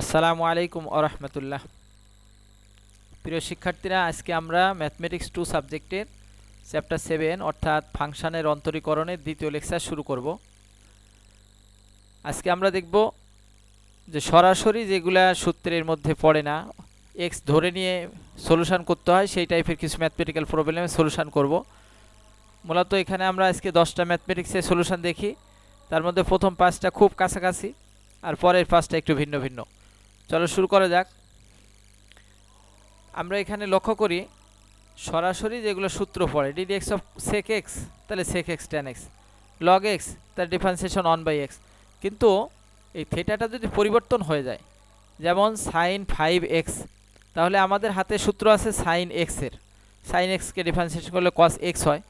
আসসালামু আলাইকুম আরহামতুল্লাহ প্রিয় শিক্ষার্থীরা, আজকে আমরা ম্যাথমেটিক্স টু সাবজেক্টের চ্যাপ্টার সেভেন অর্থাৎ ফাংশানের অন্তরীকরণের দ্বিতীয় লেকচার শুরু করব। আজকে আমরা দেখব যে সরাসরি যেগুলা সূত্রের মধ্যে পড়ে না এক্স ধরে নিয়ে সলিউশন করতে হয়, সেই টাইপের কিছু ম্যাথমেটিক্যাল প্রবলেমের সলিউশন করব। মূলত এখানে আমরা আজকে দশটা ম্যাথমেটিক্সের সলিউশন দেখি। তার মধ্যে প্রথম পাঁচটা খুব কাছাকাছি, আর পরের পাঁচটা একটু ভিন্ন ভিন্ন। চলো শুরু করা যাক। আমরা এখানে লক্ষ্য করি, সরাসরি যেগুলো সূত্র পড়ে d d x of sec x তাহলে sec x tan x log x তার ডিফারেন্সিয়েশন অন বাই এক্স কিন্তু এই থেটাটা যদি পরিবর্তন হয়ে যায়, যেমন সাইন ফাইভ এক্স তাহলে আমাদের হাতে সূত্র আছে সাইন এক্সের সাইন এক্সকে ডিফারেন্সিয়েশন করলে কস এক্স হয়।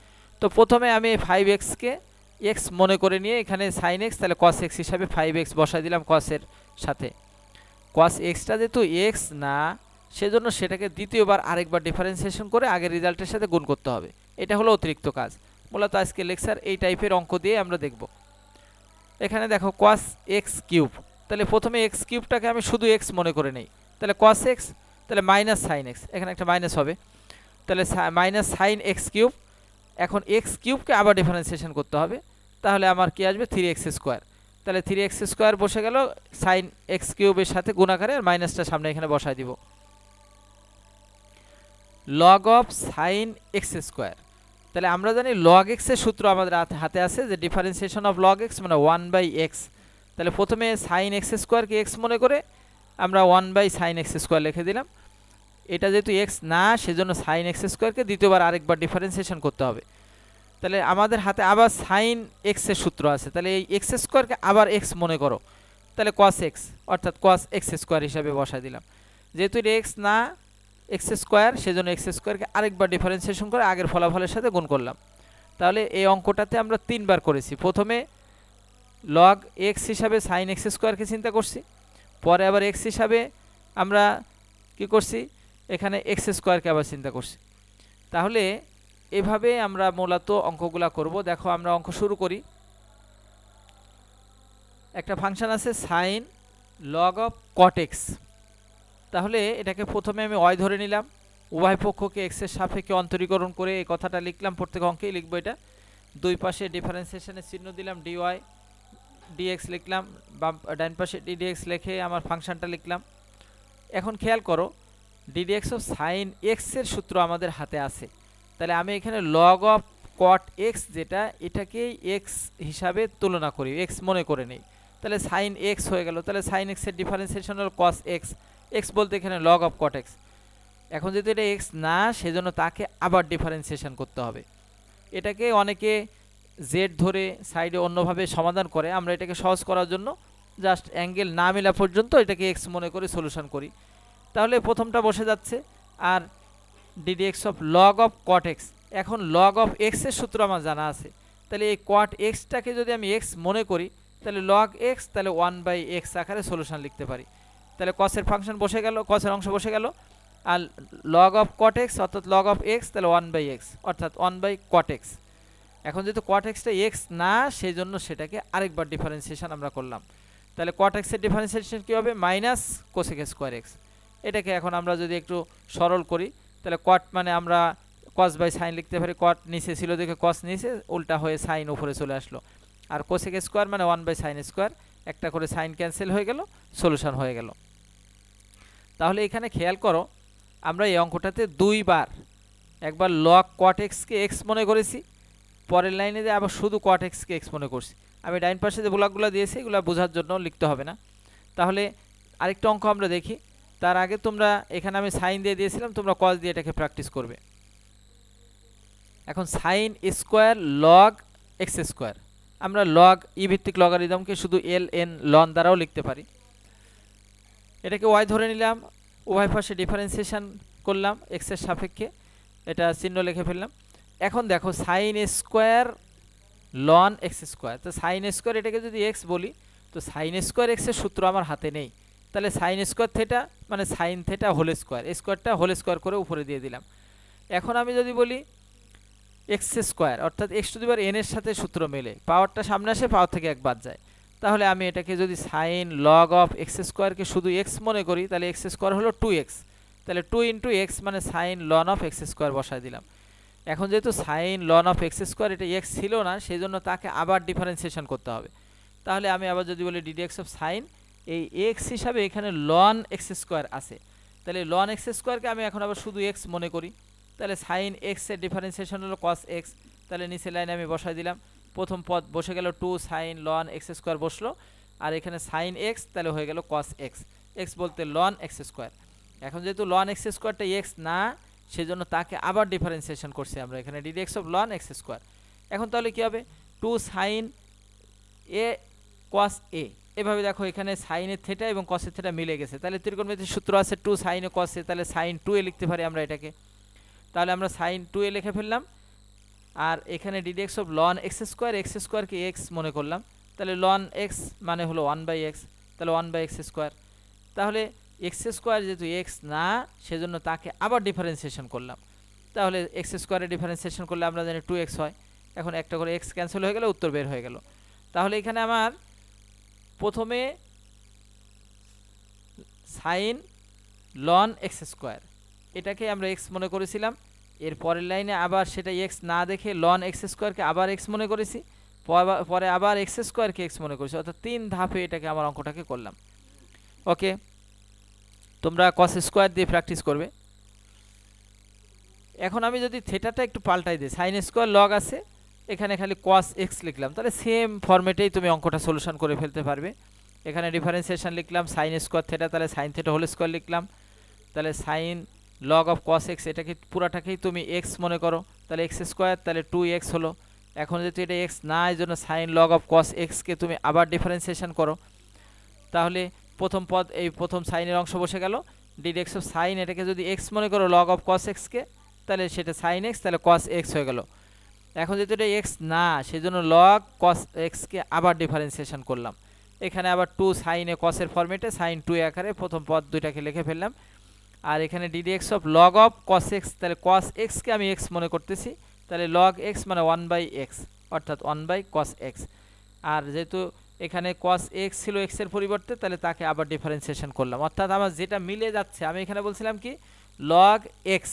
তো প্রথমে আমি ফাইভ এক্সকে এক্স মনে করে নিয়ে এখানে সাইন এক্স তাহলে কস এক্স হিসাবে ফাইভ এক্স বসাই দিলাম কসের সাথে। কস এক্সটা যেহেতু এক্স না, সেজন্য সেটাকে দ্বিতীয়বার আরেকবার ডিফারেন্সিয়েশন করে আগের রেজাল্টের সাথে গুণ করতে হবে। এটা হলো অতিরিক্ত কাজ। মূলত আজকে লেকচার এই টাইপের অঙ্ক দিয়ে আমরা দেখব। এখানে দেখো কস এক্স কিউব তাহলে প্রথমে এক্স কিউবটাকে আমি শুধু এক্স মনে করে নেই। তাহলে কস এক্স তাহলে মাইনাস সাইন এক্স এখানে একটা মাইনাস হবে। তাহলে মাইনাস সাইন এক্স কিউব এখন এক্স কিউবকে আবার ডিফারেন্সিয়েশন করতে হবে। তাহলে আমার কি আসবে? থ্রি এক্স স্কোয়ার তাহলে থ্রি এক্স স্কোয়ার বসে গেল সাইন এক্স কিউবের সাথে গুণাকারে আর মাইনাসটা সামনে এখানে বসায় দিব। Log of sine x square তাহলে আমরা জানি লগ এক্সের সূত্র আমাদের হাতে- আছে যে ডিফারেন্সিয়েশন অফ লগ এক্স মানে ওয়ান বাই এক্স তাহলে প্রথমে সাইন এক্স স্কোয়ারকে এক্স মনে করে আমরা one by sine x square লিখে দিলাম। এটা যেহেতু এক্স না, সেজন্য সাইন এক্স স্কোয়ারকে দ্বিতীয়বার আরেকবার ডিফারেন্সিয়েশন করতে হবে। তাহলে আমাদের হাতে আবার সাইন এক্সের সূত্র আছে। তাহলে এই এক্স স্কোয়ারকে আবার এক্স মনে করো। তাহলে কস এক্স অর্থাৎ কস এক্স স্কোয়ার হিসাবে বসাই দিলাম। যেহেতু এটা এক্স না এক্স স্কোয়ার সেজন্য এক্স স্কোয়ারকে আরেকবার ডিফারেন্সিয়েশন করে আগের ফলাফলের সাথে গুণ করলাম। তাহলে এই অঙ্কটাতে আমরা তিনবার করেছি। প্রথমে লগ এক্স হিসাবে সাইন এক্স স্কোয়ারকে চিন্তা করছি। পরে আবার এক্স হিসাবে আমরা কি করছি? এখানে এক্স স্কোয়ারকে আবার চিন্তা করছি। তাহলে এভাবে আমরা মূলত অঙ্কগুলা করব। দেখো, আমরা অঙ্ক শুরু করি। একটা ফাংশন আছে সাইন লগ অফ কটেক্স তাহলে এটাকে প্রথমে আমি অয় ধরে নিলাম। উভয় পক্ষকে এক্সের সাপেক্ষে অন্তরীকরণ করে এই কথাটা লিখলাম প্রত্যেক অঙ্কেই লিখব এটা। দুই পাশে ডিফারেন্সিয়েশনের চিহ্ন দিলাম ডিওয়াই ডিএক্স লিখলাম, বাম, ডান পাশে ডিডিএক্স লিখে আমার ফাংশনটা লিখলাম। এখন খেয়াল করো ডিডিএক্স অফ সাইন এক্সের সূত্র আমাদের হাতে আছে। তাহলে আমি এখানে লগ অফ কট এক্স যেটা এটাকেই এক্স হিসাবে তুলনা করি এক্স মনে করে নেই। তাহলে সাইন এক্স হয়ে গেল, তাহলে সাইন এক্সের ডিফারেন্সিয়েশন হল কস এক্স এক্স বলতে এখানে লগ অফ কট এক্স এখন যদি এটা এক্স না, সেজন্য তাকে আবার ডিফারেন্সিয়েশন করতে হবে। এটাকে অনেকে জেড ধরে সাইডে অন্যভাবে সমাধান করে, আমরা এটাকে সহজ করার জন্য জাস্ট অ্যাঙ্গেল না মেলা পর্যন্ত এটাকে এক্স মনে করে সলিউশন করি। তাহলে প্রথমটা বসে যাচ্ছে, আর d d x of log of cot x এখন লগ অফ এক্সের সূত্র আমার জানা আছে। তাহলে এই কট এক্সটাকে যদি আমি এক্স মনে করি, তাহলে লগ এক্স তাহলে ওয়ান বাই এক্স আকারে সলিউশন লিখতে পারি। তাহলে কসের ফাংশন বসে গেল কসের অংশ বসে গেল। আর লগ অফ কট এক্স অর্থাৎ লগ অফ এক্স তাহলে ওয়ান বাই এক্স অর্থাৎ ওয়ান বাই কট এক্স এখন যেহেতু কট এক্সটা এক্স না সেই জন্য সেটাকে আরেকবার ডিফারেন্সিয়েশন আমরা করলাম। তাহলে কট এক্সের ডিফারেন্সিয়েশন কী হবে? মাইনাস কোসেক স্কোয়ার এক্স এটাকে এখন আমরা যদি একটু সরল করি তাহলে কট মানে আমরা কস বাই সাইন লিখতে পারি কট নিচে ছিল দেখে কস নিচে উল্টা হয়ে সাইন উপরে চলে আসলো। আর কোসেক স্কোয়ার মানে ওয়ান বাই সাইন স্কোয়ার একটা করে সাইন ক্যান্সেল হয়ে গেল সলিউশন হয়ে গেল। তাহলে এখানে খেয়াল করো, আমরা এই অঙ্কটাতে দুইবার, একবার লক কট এক্সকে এক্স মনে করেছি, পরের লাইনে যে আবার শুধু কট এক্সকে এক্স মনে করছি। আমি ডাইন পাশে যে ব্লকগুলো দিয়েছি, এগুলো বোঝার জন্য লিখতে হবে না। তাহলে আরেকটা অঙ্ক আমরা দেখি তার আগে তোমরা এখানে আমি সাইন দিয়ে দিয়েছিলাম, তোমরা কস দিয়ে এটাকে প্র্যাকটিস করবে। এখন sine square log x square. আমরা লগ ই ভিত্তিক লগারিদমকে শুধু এল এন লন দ্বারাও লিখতে পারি। এটাকে ওয়াই ধরে নিলাম উভয় পাশে ডিফারেন্সিয়েশন করলাম এক্সের সাপেক্ষে এটা চিহ্ন লিখে ফেললাম। এখন দেখো, sine square ln x square. তো সাইন স্কোয়ার এটাকে যদি এক্স বলি, তো সাইন স্কোয়ার এক্সের সূত্র আমার হাতে নেই। তাহলে সাইন স্কোয়ার থেটা মানে সাইন থেটা হোল স্কোয়ার স্কোয়ারটা হোল স্কোয়ার করে উপরে দিয়ে দিলাম। এখন আমি যদি বলি এক্স স্কোয়ার অর্থাৎ এক্স টু দিবার এন এর সাথে সূত্র মেলে পাওয়ারটা সামনে আসে পাওয়ার থেকে এক বাদ যায়। তাহলে আমি এটাকে যদি সাইন লগ অফ এক্স স্কোয়ারকে শুধু এক্স মনে করি, তাহলে এক্স স্কোয়ার হলো টু এক্স তাহলে টু ইন্টু এক্স মানে sine ln of x square বসায় দিলাম। এখন যেহেতু sine ln of x square এটা এক্স ছিল না সেই জন্য তাকে আবার ডিফারেন্সিয়েশন করতে হবে। তাহলে আমি আবার যদি বলি d d x of sine এই এক্স হিসাবে এখানে লন এক্স স্কোয়ার আছে। তাহলে লন এক্স স্কোয়ারকে আমি এখন আবার শুধু এক্স মনে করি। তাহলে সাইন এক্সের ডিফারেন্সিয়েশন হলো কস এক্স তাহলে নিচে লাইনে আমি বসাই দিলাম। প্রথম পদ বসে গেল two sine ln x square বসল। আর এখানে সাইন এক্স তাহলে হয়ে গেল কস এক্স এক্স বলতে লন এক্স স্কোয়ার এখন যেহেতু লন এক্স স্কোয়ারটা এক্স না, সেজন্য তাকে আবার ডিফারেন্সিয়েশন করছি আমরা। এখানে d d x of ln x square এখন তাহলে কী হবে? টু সাইন এ কস এ এভাবে দেখো এখানে সাইনের থেটা এবং কসের থেটা মিলে গেছে। তাহলে ত্রিকোণমিতির সূত্র আছে টু সাইনে কসে তাহলে সাইন টু এ লিখতে পারি আমরা এটাকে। তাহলে আমরা সাইন টু এ লিখে ফেললাম। আর এখানে d d x of ln x square x স্কোয়ারকে এক্স মনে করলাম। তাহলে লন এক্স মানে হলো ওয়ান বাই এক্স তাহলে ওয়ান বাই এক্স স্কোয়ার তাহলে এক্স স্কোয়ার যেহেতু এক্স না, সেজন্য তাকে আবার ডিফারেন্সিয়েশন করলাম। তাহলে এক্স স্কোয়ারে ডিফারেন্সিয়েশন করলে আমরা জানি টু এক্স হয়। এখন একটা করে এক্স ক্যান্সেল হয়ে গেলে, উত্তর বের হয়ে গেল। তাহলে এখানে আমার প্রথমে সাইন লন এক্স স্কোয়ার এটাকে আমরা এক্স মনে করেছিলাম। এর পরের লাইনে আবার সেটা এক্স না দেখে লন এক্স স্কোয়ারকে আবার এক্স মনে করেছি। পর- আবার এক্স স্কোয়ারকে এক্স মনে করেছি। অর্থাৎ তিন ধাপে এটাকে আমার অঙ্কটাকে করলাম। ওকে? তোমরা কস স্কোয়ার দিয়ে প্র্যাকটিস করবে। এখন আমি যদি থেটাটা একটু পাল্টাই দিই সাইন স্কোয়ার লগ আছে। এখানে খালি কস এক্স লিখলাম। তাহলে সেম ফরম্যাটেই তুমি অঙ্কটা সলিউশন করে ফেলতে পারবে। এখানে ডিফারেন্সিয়েশন লিখলাম সাইন স্কোয়ার থেটা তাহলে সাইন থেটা হোল স্কোয়ার লিখলাম। তাহলে sine log of cos x এটাকে পুরাটাকেই তুমি এক্স মনে করো। তাহলে এক্স স্কোয়ার তাহলে টু এক্স হলো। এখন যেহেতু এটা এক্স না, এই জন্য সাইন লগ অফ কস এক্সকে তুমি আবার ডিফারেন্সিয়েশন করো। তাহলে প্রথম পদ, এই প্রথম সাইনের অংশ বসে গেল। ডিড এক্স অফ সাইন এটাকে যদি এক্স মনে করো লগ অফ কস এক্সকে তাহলে সেটা সাইন এক্স তাহলে কস এক্স হয়ে গেল। এখন যেহেতু এটা এক্স না সেই জন্য লগ কস এক্সকে আবার ডিফারেন্সিয়েশন করলাম। এখানে আবার টু সাইনে কসের ফরম্যাটে সাইন টু আকারে প্রথম পদ দুইটাকে লিখে ফেললাম। আর এখানে d d x of log of cos x তাহলে কস এক্সকে আমি এক্স মনে করতেছি, তাহলে লগ এক্স মানে ওয়ান বাই এক্স অর্থাৎ ওয়ান বাই কস এক্স আর যেহেতু এখানে কস এক্স ছিল এক্সের পরিবর্তে, তাহলে তাকে আবার ডিফারেন্সিয়েশন করলাম। অর্থাৎ আমার যেটা মিলে যাচ্ছে, আমি এখানে বলছিলাম কি লগ এক্স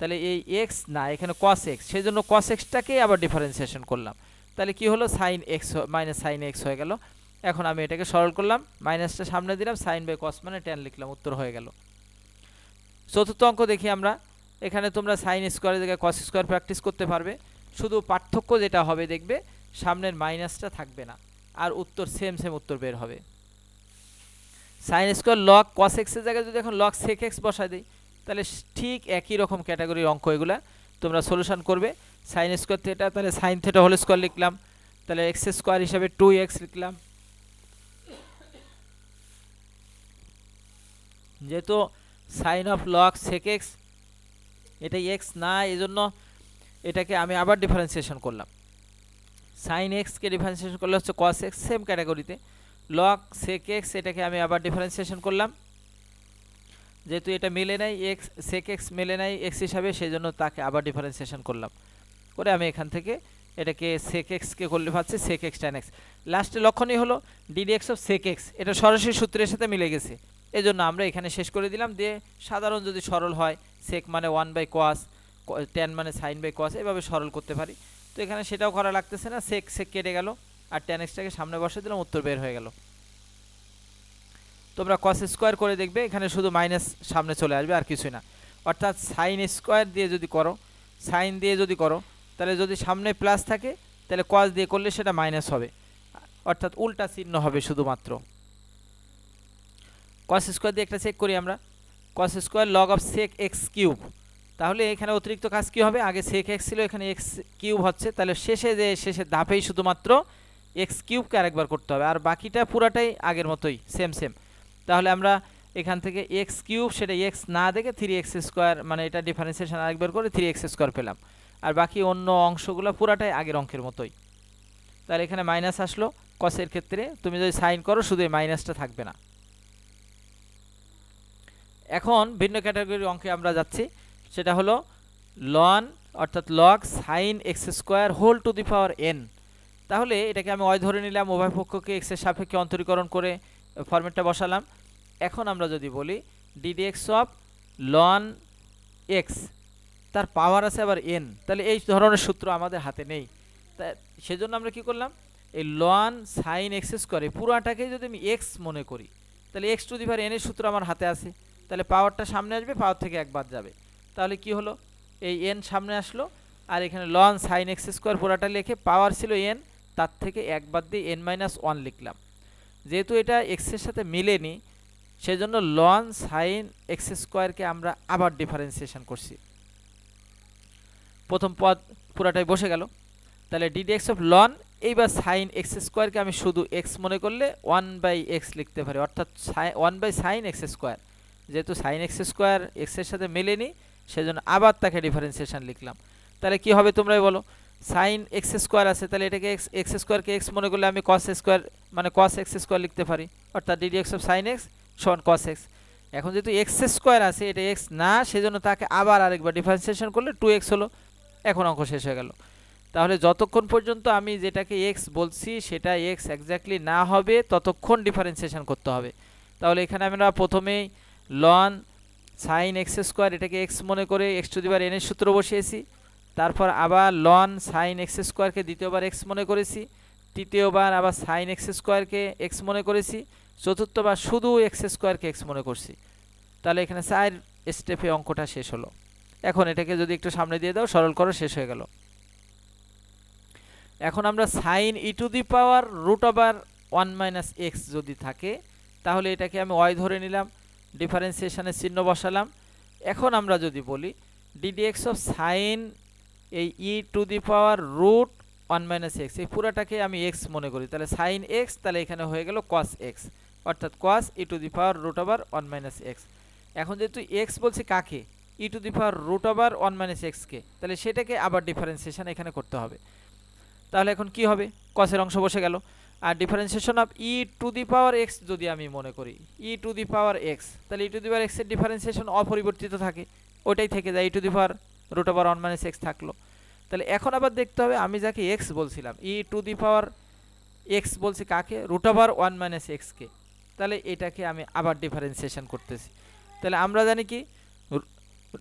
তাহলে এই এক্স না, এখানে কস এক্স সেই জন্য কস এক্সটাকেই আবার ডিফারেন্সিয়েশন করলাম। তাহলে কি হলো? Sine x minus sine x হয়ে গেল। এখন আমি এটাকে সরল করলাম মাইনাসটা সামনে দিলাম সাইন বাই কস মানে টেন লিখলাম, উত্তর হয়ে গেল। চতুর্থ অঙ্ক দেখি আমরা। এখানে তোমরা সাইন স্কোয়ারের জায়গায় কস স্কোয়ার প্র্যাকটিস করতে পারবে। শুধু পার্থক্য যেটা হবে দেখবে, সামনের মাইনাসটা থাকবে না। আর উত্তর সেম সেম উত্তর বের হবে। সাইন স্কোয়ার লক কস এক্সের জায়গায় যদি এখন লক সেক এক্স বসায় দিই তাহলে ঠিক একই রকম ক্যাটাগরির অঙ্ক এগুলা তোমরা সলিউশন করবে। সাইন স্কোয়ার থেটা তাহলে সাইন থেটা হোল স্কোয়ার লিখলাম। তাহলে এক্স স্কোয়ার হিসাবে টু এক্স লিখলাম। যেহেতু sine of log sec x এটা এক্স না এই জন্য এটাকে আমি আবার ডিফারেন্সিয়েশন করলাম। সাইন এক্সকে ডিফারেন্সিয়েশন করলে হচ্ছে কস এক্স সেম ক্যাটাগরিতে লক সেক এক্স এটাকে আমি আবার ডিফারেন্সিয়েশন করলাম। যেহেতু এটা মেলে নাই, এক্স সেক এক্স মেলে নাই এক্স হিসাবে সেই জন্য তাকে আবার ডিফারেন্সিয়েশন করলাম। করে আমি এখান থেকে এটাকে সেক এক্সকে করলে পাচ্ছি সেক এক্স টেন এক্স লাস্টে লক্ষণই হলো d d x of sec x এটা সরাসরি সূত্রের সাথে মিলে গেছে। এই জন্য আমরা এখানে শেষ করে দিলাম দিয়ে সাধারণ যদি সরল হয় সেক মানে ওয়ান বাই কোয়াস টেন মানে সাইন বাই কোয়াস এভাবে সরল করতে পারি। তো এখানে সেটাও করা লাগতেছে না। সেক সেক কেটে গেল, আর টেন এক্সটাকে সামনে বসে দিলাম, উত্তর বের হয়ে গেল। তোমরা কস স্কোয়ার করে দেখবে, এখানে শুধু মাইনাস সামনে চলে আসবে, আর কিছুই না। অর্থাৎ সাইন স্কোয়ার দিয়ে যদি করো সাইন দিয়ে যদি করো, তাহলে যদি সামনে প্লাস থাকে, তাহলে কস দিয়ে করলে সেটা মাইনাস হবে। অর্থাৎ উল্টা চিহ্ন হবে শুধুমাত্র। কস স্কোয়ার দিয়ে একটা চেক করি আমরা। Cos square log of sec x cube তাহলে এখানে অতিরিক্ত কাজ কী হবে? আগে সেক এক্স ছিল, এখানে এক্স কিউব হচ্ছে। তাহলে শেষে যে, শেষে ধাপেই শুধুমাত্র এক্স কিউবকে আরেকবার করতে হবে। আর বাকিটা পুরাটাই আগের মতোই সেম সেম তাহলে আমরা এখান থেকে এক্স কিউব, সেটা এক্স না দেখে থ্রি এক্স স্কোয়ার মানে এটা ডিফারেন্সিয়েশন আরেকবার করে থ্রি এক্স স্কোয়ার পেলাম। আর বাকি অন্য অংশগুলো পুরাটাই আগের অঙ্কের মতোই। তাহলে এখানে মাইনাস আসলো কসের ক্ষেত্রে। তুমি যদি সাইন করো, শুধু এই মাইনাসটা থাকবে না। এখন ভিন্ন ক্যাটাগরির অঙ্কে আমরা যাচ্ছি। সেটা হলো লন অর্থাৎ log sine x square whole to the power n তাহলে এটাকে আমি অয় ধরে নিলাম, উভয় পক্ষকে এক্সের সাপেক্ষে অন্তরীকরণ করে ফরম্যাটটা বসালাম। এখন আমরা যদি বলি d d x of ln x তার পাওয়ার আছে আবার এন তাহলে এই ধরনের সূত্র আমাদের হাতে নেই। তা সেজন্য আমরা কি করলাম? এই লন সাইন এক্স স্কোয়ারে পুরাটাকে যদি আমি এক্স মনে করি, তাহলে এক্স টু দি পাওয়ার এনের সূত্র আমার হাতে আছে। তাহলে পাওয়ারটা সামনে আসবে পাওয়ার থেকে এক বাদ যাবে। তাহলে কি হলো? এই এন সামনে আসলো, আর এখানে লন সাইন এক্স স্কোয়ার পুরাটা লিখে পাওয়ার ছিল এন তার থেকে এক বাদ দিয়ে এন মাইনাস ওয়ান লিখলাম। যেহেতু এটা এক্সের সাথে মিলেনি, সেজন্য লন সাইন এক্স স্কোয়ারকে আমরা আবার ডিফারেন্সিয়েশন করছি। প্রথম পদ পুরাটাই বসে গেল। তাহলে ডিডি এক্স অফ লন এইবার সাইন এক্স স্কোয়ারকে আমি শুধু এক্স মনে করলে ওয়ান বাই এক্স লিখতে পারি, অর্থাৎ one by sine x square যেহেতু সাইন এক্স স্কোয়ার এক্সের সাথে মেলেনি, সেজন্য আবার তাকে ডিফারেন্সিয়েশন লিখলাম। তাহলে কি হবে তোমরাই বলো? সাইন এক্স স্কোয়ার আছে, তাহলে এটাকে এক্স এক্স স্কোয়ারকে এক্স মনে করলে আমি কস স্কোয়ার মানে কস এক্স স্কোয়ার লিখতে পারি। অর্থাৎ d d x of sine x সমান কস এক্স এখন যেহেতু এক্স স্কোয়ার আছে, এটা এক্স না, সেজন্য তাকে আবার আরেকবার ডিফারেন্সিয়েশন করলে টু এক্স হলো। এখন অঙ্ক শেষ হয়ে গেল। তাহলে যতক্ষণ পর্যন্ত আমি যেটাকে এক্স বলছি, সেটা এক্স এক্স্যাক্টলি না হবে, ততক্ষণ ডিফারেন্সিয়েশন করতে হবে। তাহলে এখানে আমরা প্রথমেই লন সাইন এক্স স্কোয়ার, এটাকে এক্স মনে করে এক্স টু দিবার এনের সূত্র বসিয়েছি। তারপর আবার লন সাইন এক্স স্কোয়ারকে দ্বিতীয়বার এক্স মনে করেছি, তৃতীয়বার আবার সাইন এক্স স্কোয়ারকে এক্স মনে করেছি, চতুর্থবার শুধু এক্স স্কোয়ারকে এক্স মনে করছি। তাহলে এখানে চার স্টেপে অঙ্কটা শেষ হলো। এখন এটাকে যদি একটু সামনে দিয়ে দাও, সরল করো, শেষ হয়ে গেল। এখন আমরা sine e to the power root over one minus x যদি থাকে, তাহলে এটাকে আমি ওয়াই ধরে নিলাম ডিফারেন্সিয়েশনের চিহ্ন বসালাম। এখন আমরা যদি বলি ডিডি এক্স অফ সাইন এই e to the power root one minus x এই পুরাটাকে আমি এক্স মনে করি। তাহলে সাইন এক্স তাহলে এখানে হয়ে গেল কস এক্স অর্থাৎ cos e to the power root over one minus x এখন যেহেতু এক্স বলছি কাকে? E to the power root over one minus এক্সকে তাহলে সেটাকে আবার ডিফারেন্সিয়েশন এখানে করতে হবে। তাহলে এখন কি হবে? কসের অংশ বসে গেল। আর differentiation of e to the power x যদি আমি মনে করি ই টু দি পাওয়ার এক্স তাহলে ই টু দি পাওয়ার এক্সের ডিফারেন্সিয়েশন অপরিবর্তিত থাকে। ওটাই থেকে যায় e to the power root over one minus x থাকল। তাহলে এখন আবার দেখতে হবে, আমি যাকে এক্স বলছিলাম ই টু দি পাওয়ার এক্স বলছি কাকে? রুট ওভার ওয়ান মাইনাস এক্সকে তাহলে এটাকে আমি আবার ডিফারেন্সিয়েশন করতেছি। তাহলে আমরা জানি কি?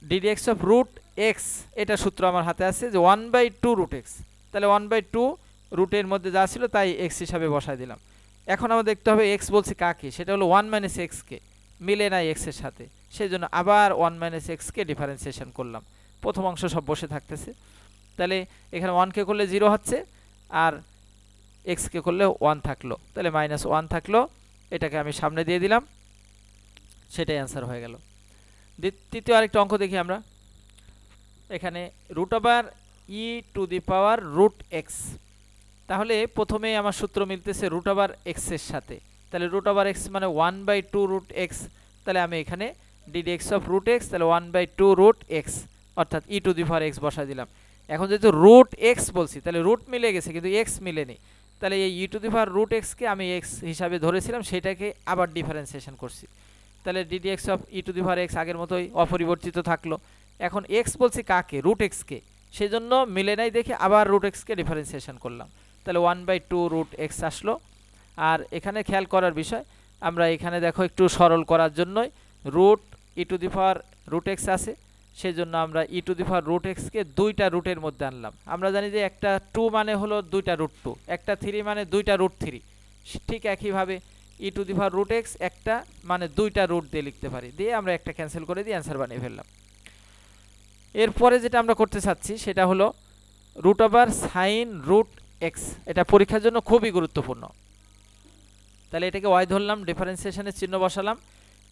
D d x of root x এটা সূত্র আমার হাতে আছে যে one by two root x তাহলে ওয়ান বাই টু রুটের মধ্যে যা ছিল তাই এক্স হিসাবে বসাই দিলাম। এখন আমার দেখতে হবে এক্স বলছি কাকে? সেটা হলো ওয়ান মাইনাস এক্সকে মিলে নাই এক্সের সাথে। সেই জন্য আবার ওয়ান মাইনাস এক্সকে ডিফারেন্সিয়েশন করলাম। প্রথম অংশ সব বসে থাকতেছে। তাহলে এখানে ওয়ানকে করলে জিরো হচ্ছে আর এক্সকে করলে ওয়ান থাকল। তাহলে মাইনাস ওয়ান থাকল, এটাকে আমি সামনে দিয়ে দিলাম, সেটাই অ্যান্সার হয়ে গেল। তৃতীয় আরেকটা অঙ্ক দেখি আমরা। এখানে root over e to the power root x তাহলে প্রথমেই আমার সূত্র মিলতেছে রুট ওভার এক্সের সাথে। তাহলে রুট ওভার এক্স মানে one by two root x তাহলে আমি এখানে d d x of root x তাহলে one by two root x অর্থাৎ e to the power x বসাই দিলাম। এখন যেহেতু রুট এক্স বলছি, তাহলে রুট মিলে গেছে, কিন্তু এক্স মিলেনি। তাহলে এই e to the power root এক্সকে আমি এক্স হিসাবে ধরেছিলাম, সেটাকে আবার ডিফারেন্সিয়েশন করছি। তাহলে d d x of e to the power x আগের মতোই অপরিবর্তিত থাকল। এখন এক্স বলছি কাকে? রুট এক্সকে সেই জন্য মিলে নাই দেখে আবার রুট এক্সকে ডিফারেন্সিয়েশন করলাম। তাহলে one by two root x আসলো। আর এখানে খেয়াল করার বিষয়, আমরা এখানে দেখো একটু সরল করার জন্যই root e to the power root x আছে। সেই জন্য আমরা e to the power root এক্সকে দুইটা রুটের মধ্যে আনলাম। আমরা জানি যে একটা টু মানে হলো দুইটা রুট টু একটা থ্রি মানে দুইটা রুট থ্রি ঠিক একইভাবে e to the power root x একটা মানে দুইটা রুট দিয়ে লিখতে পারি। দিয়ে আমরা একটা ক্যান্সেল করে দিয়ে অ্যান্সার বানিয়ে ফেললাম। এরপরে যেটা আমরা করতে চাচ্ছি সেটা হলো root over sine root x এটা পরীক্ষার জন্য খুবই গুরুত্বপূর্ণ। তাহলে এটাকে ওয়াই ধরলাম ডিফারেন্সিয়েশনের চিহ্ন বসালাম।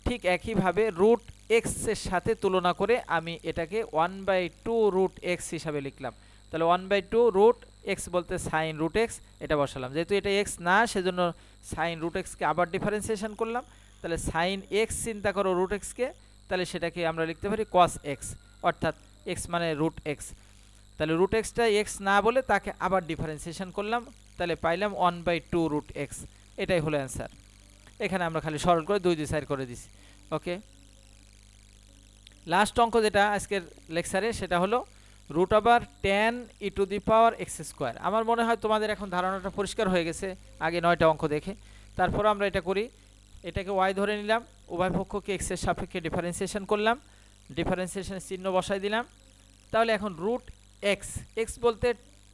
ঠিক একইভাবে রুট এক্সের সাথে তুলনা করে আমি এটাকে one by two root x হিসাবে লিখলাম। তাহলে one by two root x বলতে সাইন রুট এক্স এটা বসালাম। যেহেতু এটা এক্স না, সেজন্য সাইন রুট এক্সকে আবার ডিফারেন্সিয়েশন করলাম। তাহলে সাইন এক্স চিন্তা করো রুট এক্সকে তাহলে সেটাকে আমরা লিখতে পারি কস এক্স অর্থাৎ এক্স মানে রুট এক্স তাহলে রুট এক্সটা এক্স না বলে তাকে আবার ডিফারেন্সিয়েশন করলাম। তাহলে পাইলাম one by two root x এটাই হলো অ্যান্সার এখানে আমরা খালি সরল করে দুই দুই সাইড করে দিছি। ওকে? লাস্ট অঙ্ক যেটা আজকের লেকচারে, সেটা হলো root over tan e to the power x square আমার মনে হয় তোমাদের এখন ধারণাটা পরিষ্কার হয়ে গেছে, আগে নয়টা অঙ্ক দেখে। তারপর আমরা এটা করি, এটাকে ওয়াই ধরে নিলাম, উভয় পক্ষকে এক্সের সাপেক্ষে ডিফারেন্সিয়েশন করলাম ডিফারেন্সিয়েশনের চিহ্ন বসাই দিলাম। তাহলে এখন রুট এক্স এক্স বলতে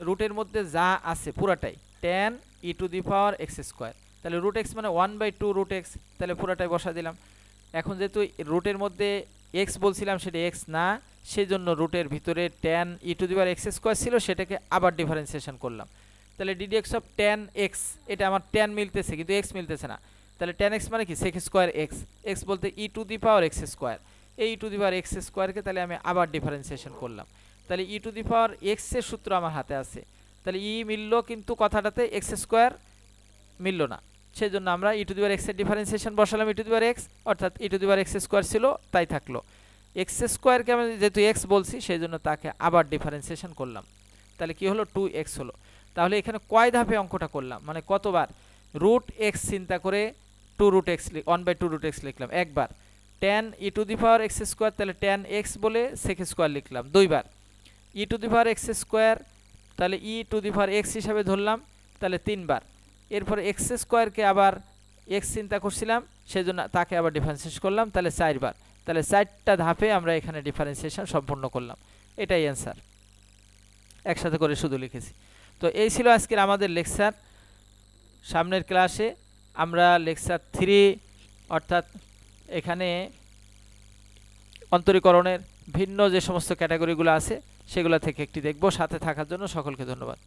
রুটের মধ্যে যা আছে পুরাটাই tan e to the power x square তাহলে রুট এক্স মানে one by two root x তাহলে পুরোটাই বসা দিলাম। এখন যেহেতু রুটের মধ্যে এক্স বলছিলাম, সেটা এক্স না সেই জন্য রুটের ভিতরে tan e to the power x square ছিল, সেটাকে আবার ডিফারেন্সিয়েশন করলাম। তাহলে d d x of tan x এটা আমার টেন মিলতেছে, কিন্তু এক্স মিলতেছে না। তাহলে টেন এক্স মানে কি? সেক স্কোয়ার এক্স এক্স বলতে e to the power x square এই e to the power x স্কোয়ারকে তাহলে আমি আবার ডিফারেন্সিয়েশন করলাম। তাহলে ই টু দি পাওয়ার এক্সের সূত্র আমার হাতে আছে। তাহলে ই মিললো কিন্তু কথাটাতে এক্স স্কোয়ার মিললো না। সেই জন্য আমরা ই টু দি পাওয়ার এক্সের ডিফারেন্সিয়েশন বসালাম ই টু দি পাওয়ার এক্স অর্থাৎ e to the power x square ছিল, তাই থাকল। এক্স স্কোয়ারকে আমি যেহেতু এক্স বলছি সেই জন্য তাকে আবার ডিফারেন্সিয়েশন করলাম। তাহলে কি হলো? টু এক্স হলো। তাহলে এখানে কয় ধাপে অঙ্কটা করলাম? মানে কতবার? রুট এক্স চিন্তা করে two root x one by two root x লিখলাম। একবার। Tan e to the power x square তাহলে টেন এক্স বলে সেক স্কোয়ার লিখলাম। দুইবার। E to the power x square তাহলে e to the power x হিসাবে ধরলাম, তাহলে তিনবার। এরপর এক্স স্কোয়ারকে আবার এক্স চিন্তা করছিলাম সেই জন্য তাকে আবার ডিফারেন্সিয়েশন করলাম, তাহলে চারবার তাহলে চারটা ধাপে আমরা এখানে ডিফারেন্সিয়েশন সম্পূর্ণ করলাম। এটাই অ্যান্সার একসাথে করে শুধু লিখেছি। তো এই ছিল আজকের আমাদের লেকচার সামনের ক্লাসে আমরা লেকচার থ্রি অর্থাৎ এখানে অন্তরীকরণের ভিন্ন যে সমস্ত ক্যাটাগরিগুলো আছে, সেগুলো থেকে একটি দেখব। সাথে থাকার জন্য সকলকে ধন্যবাদ।